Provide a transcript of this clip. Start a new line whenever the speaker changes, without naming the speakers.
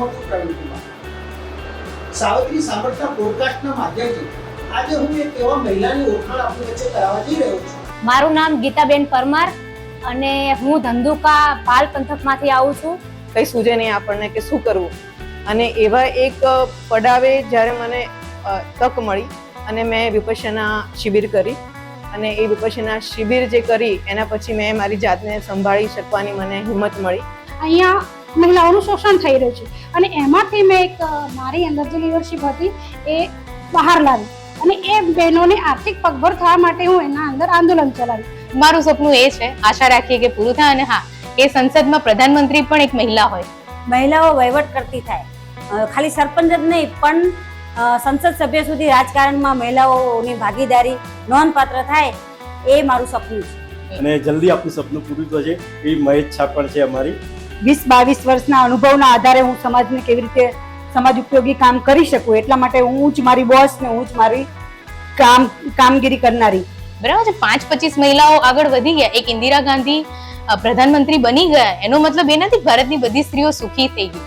મોટી પ્રવૃત્તિમાં સાવિત્રી સાંભળતા પોડકાસ્ટના માધ્યમથી આજે હું એક એવા મહિલાની ઓળખાણ આપણી વચ્ચે કરાવવા જઈ રહ્યો છું.
મારું નામ ગીતાબેન પરમાર અને હું ધંધુકા પાલ પંથકમાંથી આવું છું.
કંઈ સૂજે નહીં આપણને કે શું કરવું? અને એવા એક પડાવે જ્યારે મને તક મળી અને મેં વિપશ્યના શિબિર કરી અને એ વિપશ્યના શિબિર જે કરી એના પછી મેં મારી જાતને સંભાળી શકવાની મને હિંમત મળી.
અહીંયા મહિલાઓનું શોષણ થઈ રહ્યું છે. અને એમાંથી મેં એક મારી અંદર જે લીડરશીપ હતી એ બહાર લાવી. અને એ બહેનોને આર્થિક પગભર થવા માટે હું એના અંદર આંદોલન ચલાવી
મારું સપનું એ છે આશા રાખીએ કે પૂરું થાય અને હા એ સંસદમાં પ્રધાનમંત્રી પણ એક મહિલા હોય.
મહિલાઓ વહીવટ કરતી થાય. ખાલી સરપંચ જ નહીં પણ સંસદ સભ્ય સુધી રાજકારણમાં મહિલાઓની ભાગીદારી નોંધપાત્ર થાય એ મારું સપનું છે.
અને જલ્દી આપણું સપનું પૂરું થશે એવી મહેચ્છા પણ છે અમારી.
વીસ બાવીસ વર્ષના અનુભવના આધારે હું સમાજને કેવી રીતે સમાજ ઉપયોગી કામ કરી શકું એટલા માટે હું જ મારી બોસ ને હું જ મારી કામ, કામગીરી કરનારી.
બરાબર છે? પાંચ પચીસ મહિલાઓ આગળ વધી ગયા. એક ઇન્દિરા ગાંધી પ્રધાનમંત્રી બની ગયા. એનો મતલબ એ નથી ભારતની બધી સ્ત્રીઓ સુખી થઈ ગઈ.